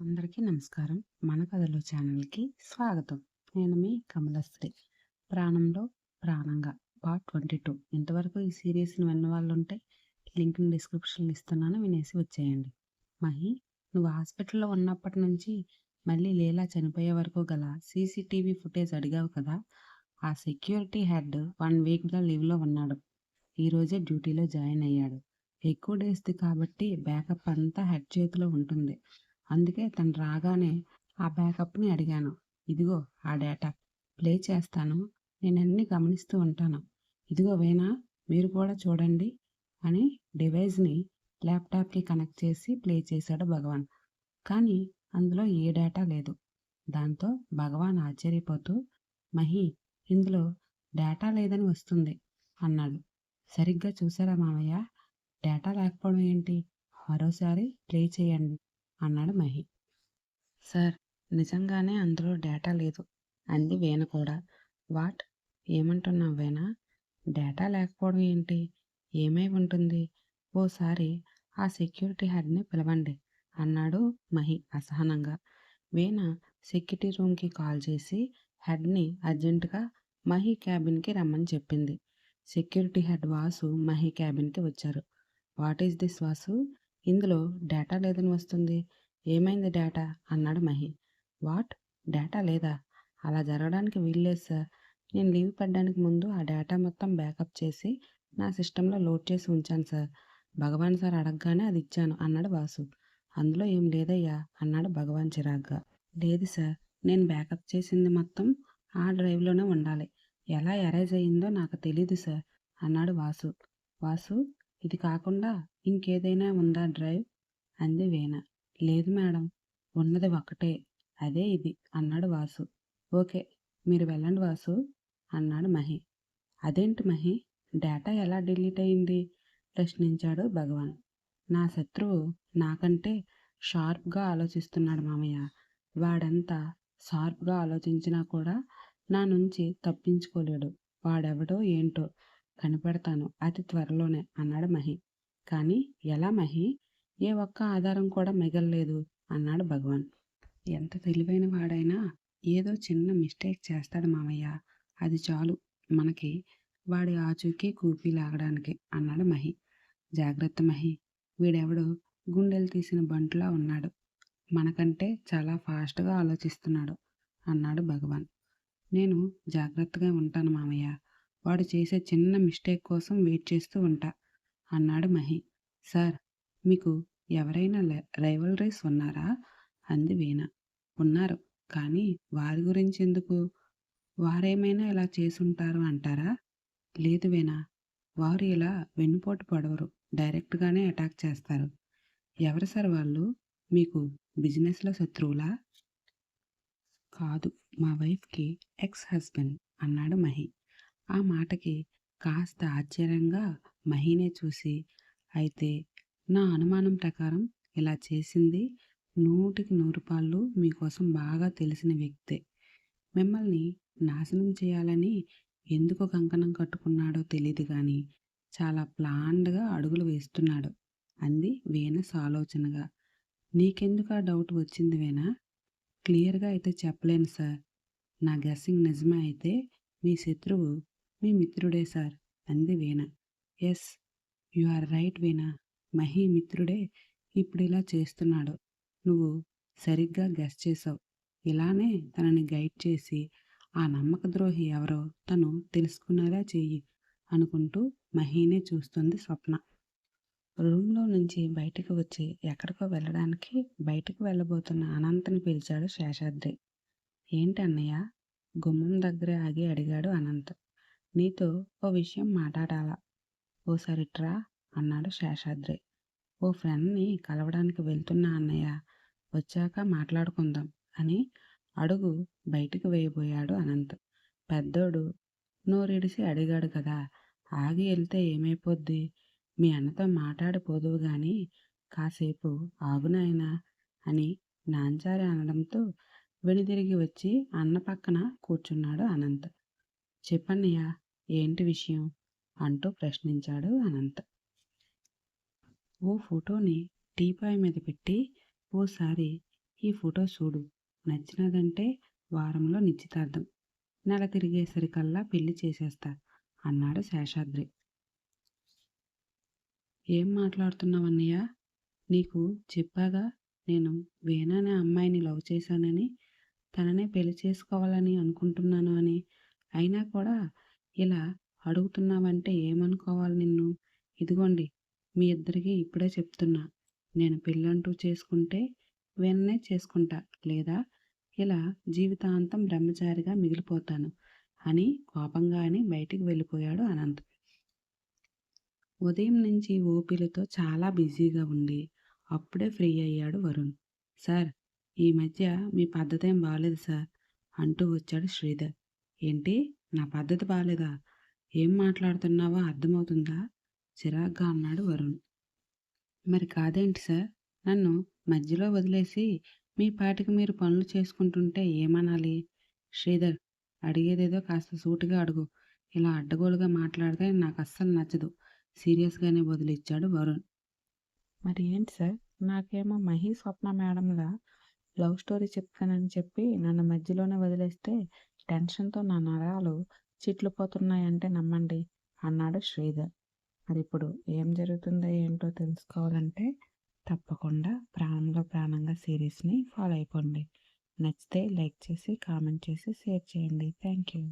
అందరికీ నమస్కారం. మన కథలో ఛానల్కి స్వాగతం. నేను మీ కమలశ్రీ. ప్రాణంలో ప్రాణంగా పార్ట్ ట్వంటీ టూ ఇంతవరకు ఈ సిరీస్ని విన్న వాళ్ళు ఉంటే లింక్ని డిస్క్రిప్షన్లో ఇస్తున్నాను వినేసి వచ్చేయండి. మహి నువ్వు హాస్పిటల్లో ఉన్నప్పటి నుంచి మళ్ళీ లీలా చనిపోయే వరకు గల సీసీటీవీ ఫుటేజ్ అడిగావు కదా? ఆ సెక్యూరిటీ హెడ్ వన్ వీక్గా లీవ్లో ఉన్నాడు. ఈరోజే డ్యూటీలో జాయిన్ అయ్యాడు. ఎక్కువ డేస్ది కాబట్టి బ్యాకప్ అంతా హెడ్ చేతిలో ఉంటుంది. అందుకే తను రాగానే ఆ బ్యాకప్ని అడిగాను. ఇదిగో ఆ డేటా. ప్లే చేస్తాను. నేను అన్ని గమనిస్తూ ఉంటాను. ఇదిగో వేనా మీరు కూడా చూడండి అని డివైస్ని ల్యాప్టాప్కి కనెక్ట్ చేసి ప్లే చేశాడు భగవాన్. కానీ అందులో ఏ డేటా లేదు. దాంతో భగవాన్ ఆశ్చర్యపోతూ మహి ఇందులో డేటా లేదని వస్తుంది అన్నాడు. సరిగ్గా చూసారా మామయ్య? డేటా లేకపోవడం ఏంటి? మరోసారి ప్లే చేయండి. అన్నాడు మహి. సార్ నిజంగానే అందులో డేటా లేదు అంది వీణ కూడా. వాట్? ఏమంటున్నావు వేణ? డేటా లేకపోవడం ఏంటి? ఏమై ఉంటుంది? ఓసారి ఆ సెక్యూరిటీ హెడ్ని పిలవండి అన్నాడు మహి అసహనంగా. వీణ సెక్యూరిటీ రూమ్కి కాల్ చేసి హెడ్ని అర్జెంటుగా మహి క్యాబిన్కి రమ్మని చెప్పింది. సెక్యూరిటీ హెడ్ వాసు మహి క్యాబిన్కి వచ్చారు. What is this Vasu? ఇందులో డేటా లేదని వస్తుంది. ఏమైంది డేటా? అన్నాడు మహి. వాట్? డేటా లేదా? అలా జరగడానికి వీల్లేదు సార్. నేను లీవ్ పెట్టడానికి ముందు ఆ డేటా మొత్తం బ్యాకప్ చేసి నా సిస్టంలో లోడ్ చేసి ఉంచాను సార్. భగవాన్ సార్ అడగగానే అది ఇచ్చాను అన్నాడు వాసు. అందులో ఏం లేదయ్యా అన్నాడు భగవాన్ చిరాగ్గా. లేదు సార్ నేను బ్యాకప్ చేసింది మొత్తం ఆ డ్రైవ్లోనే ఉండాలి. ఎలా ఎరేజ్ అయ్యిందో నాకు తెలీదు సార్ అన్నాడు వాసు. వాసు ఇది కాకుండా ఇంకేదైనా ఉందా డ్రైవ్? అంది వీణ. లేదు మేడం ఉన్నది ఒకటే అదే ఇది అన్నాడు వాసు. ఓకే మీరు వెళ్ళండి వాసు అన్నాడు మహి. అదేంటి మహి? డేటా ఎలా డిలీట్ అయింది? ప్రశ్నించాడు భగవాన్. నా శత్రువు నాకంటే షార్ప్గా ఆలోచిస్తున్నాడు మామయ్య. వాడంతా షార్ప్గా ఆలోచించినా కూడా నా నుంచి తప్పించుకోలేడు. వాడెవడో ఏంటో కనిపెడతాను. అతి త్వరలోనే అన్నాడు మహి. కానీ ఎలా మహి? ఏ ఒక్క ఆధారం కూడా మిగల్లేదు అన్నాడు భగవాన్. ఎంత తెలివైన వాడైనా ఏదో చిన్న మిస్టేక్ చేస్తాడు మామయ్య. అది చాలు మనకి వాడి ఆచూకీ కూపీ లాగడానికి అన్నాడు మహి. జాగ్రత్త మహి. వీడెవడో గుండెలు తీసిన బంటులా ఉన్నాడు. మనకంటే చాలా ఫాస్ట్గా ఆలోచిస్తున్నాడు అన్నాడు భగవాన్. నేను జాగ్రత్తగా ఉంటాను మామయ్య. వాడు చేసే చిన్న మిస్టేక్ కోసం వెయిట్ చేస్తూ ఉంటా అన్నాడు మహి. సార్ మీకు ఎవరైనా రైవలరీస్ ఉన్నారా? అంది వీణ. ఉన్నారు కానీ వారి గురించి ఎందుకు? వారేమైనా ఇలా చేసుంటారు అంటారా? లేదు వీణ. వారు ఇలా వెన్నుపోటు పడవరు డైరెక్ట్గానే అటాక్ చేస్తారు. ఎవరు సార్ వాళ్ళు? మీకు బిజినెస్లో శత్రువులా? కాదు మా వైఫ్కి ఎక్స్ హస్బెండ్ అన్నాడు మహి. ఆ మాటకి కాస్త ఆశ్చర్యంగా మహినే చూసి అయితే నా అనుమానం ప్రకారం ఇలా చేసింది నూటికి నూరు పాళ్ళు మీకోసం బాగా తెలిసిన వ్యక్తే. మిమ్మల్ని నాశనం చేయాలని ఎందుకు కంకణం కట్టుకున్నాడో తెలియదు కానీ చాలా ప్లాన్డ్గా అడుగులు వేస్తున్నాడు అంది వీణస్ ఆలోచనగా. నీకెందుకు ఆ డౌట్ వచ్చింది వేనా క్లియర్గా అయితే చెప్పలేను సార్. నా గెస్సింగ్ నిజమే అయితే మీ శత్రువు మీ మిత్రుడే సార్ అంది Veena. Yes you are right Veena. Mahi మిత్రుడే ఇప్పుడు ఇలా చేస్తున్నాడు. నువ్వు సరిగ్గా గెస్ చేసావు. ఇలానే తనని గైడ్ చేసి ఆ నమ్మక ద్రోహి ఎవరో తను తెలుసుకునేలా చెయ్యి అనుకుంటూ మహీనే చూస్తుంది స్వప్న. రూమ్లో నుంచి బయటకు వచ్చి ఎక్కడికో వెళ్ళడానికి బయటకు వెళ్ళబోతున్న అనంతని పిలిచాడు శేషాద్రి. ఏంటి అన్నయ్య? గుమ్మం దగ్గర ఆగి అడిగాడు అనంత్. నీతో ఓ విషయం మాట్లాడాలా? ఓసారి ట్రా అన్నాడు శేషాద్రి. ఓ ఫ్రెండ్ని కలవడానికి వెళ్తున్నా అన్నయ్య వచ్చాక మాట్లాడుకుందాం అని అడుగు బయటికి వేయబోయాడు అనంత్. పెద్దోడు నోరిడిసి అడిగాడు కదా ఆగి వెళ్తే ఏమైపోద్ది? మీ అన్నతో మాట్లాడిపోదువు గాని కాసేపు ఆగునాయనా అని నాంచారి అనడంతో వెనుదిరిగి వచ్చి అన్న పక్కన కూర్చున్నాడు అనంత్. చెప్పన్నయ్యా ఏంటి విషయం? అంటూ ప్రశ్నించాడు అనంత్. ఓ ఫోటోని టీపాయ్ మీద పెట్టి ఓసారి ఈ ఫోటో చూడు. నచ్చినదంటే వారంలో నిశ్చితార్థం. నెల తిరిగేసరికల్లా పెళ్ళి చేసేస్తా అన్నాడు శేషాద్రి. ఏం మాట్లాడుతున్నావన్నయ్య? నీకు చెప్పాగా నేను వేణానే అమ్మాయిని లవ్ చేశానని తననే పెళ్ళి చేసుకోవాలని అనుకుంటున్నాను అని. అయినా కూడా ఇలా అడుగుతున్నావంటే ఏమనుకోవాలి నిన్ను? ఇదిగోండి మీ ఇద్దరికి ఇప్పుడే చెప్తున్నా. నేను పెళ్ళంటూ చేసుకుంటే వెన్నే చేసుకుంటా లేదా? ఇలా జీవితాంతం బ్రహ్మచారిగా మిగిలిపోతాను అని కోపంగా అని బయటికి వెళ్ళిపోయాడు అనంత్. ఉదయం నుంచి ఓపీలతో చాలా బిజీగా ఉండి అప్పుడే ఫ్రీ అయ్యాడు వరుణ్. సార్ ఈ మధ్య మీ పద్ధతేం ఏం బాగాలేదు సార్ అంటూ వచ్చాడు శ్రీధర్. ఏంటి? నా పద్ధతి బాగాలేదా ఏం మాట్లాడుతున్నావో అర్థమవుతుందా? చిరాగ్గా అన్నాడు వరుణ్. మరి కాదేంటి సార్? నన్ను మధ్యలో వదిలేసి మీ పాటికి మీరు పనులు చేసుకుంటుంటే ఏమనాలి? శ్రీధర్ అడిగేదేదో కాస్త సూటిగా అడుగు. ఇలా అడ్డగోలుగా మాట్లాడితే నాకు అస్సలు నచ్చదు. సీరియస్గానే వదిలిచ్చాడు వరుణ్. మరి ఏంటి సార్? నాకేమో మహి స్వప్న మేడంలా లవ్ స్టోరీ చెప్తానని చెప్పి నన్ను మధ్యలోనే వదిలేస్తే టెన్షన్తో నా నరాలు చిట్లిపోతున్నాయంటే నమ్మండి అన్నాడు శ్రీధర్. మరి ఇప్పుడు ఏం జరుగుతుందో ఏంటో తెలుసుకోవాలంటే తప్పకుండా ప్రాణంలో ప్రాణంగా సిరీస్ని ఫాలో అయిపోండి. నచ్చితే లైక్ చేసి కామెంట్ చేసి షేర్ చేయండి. Thank you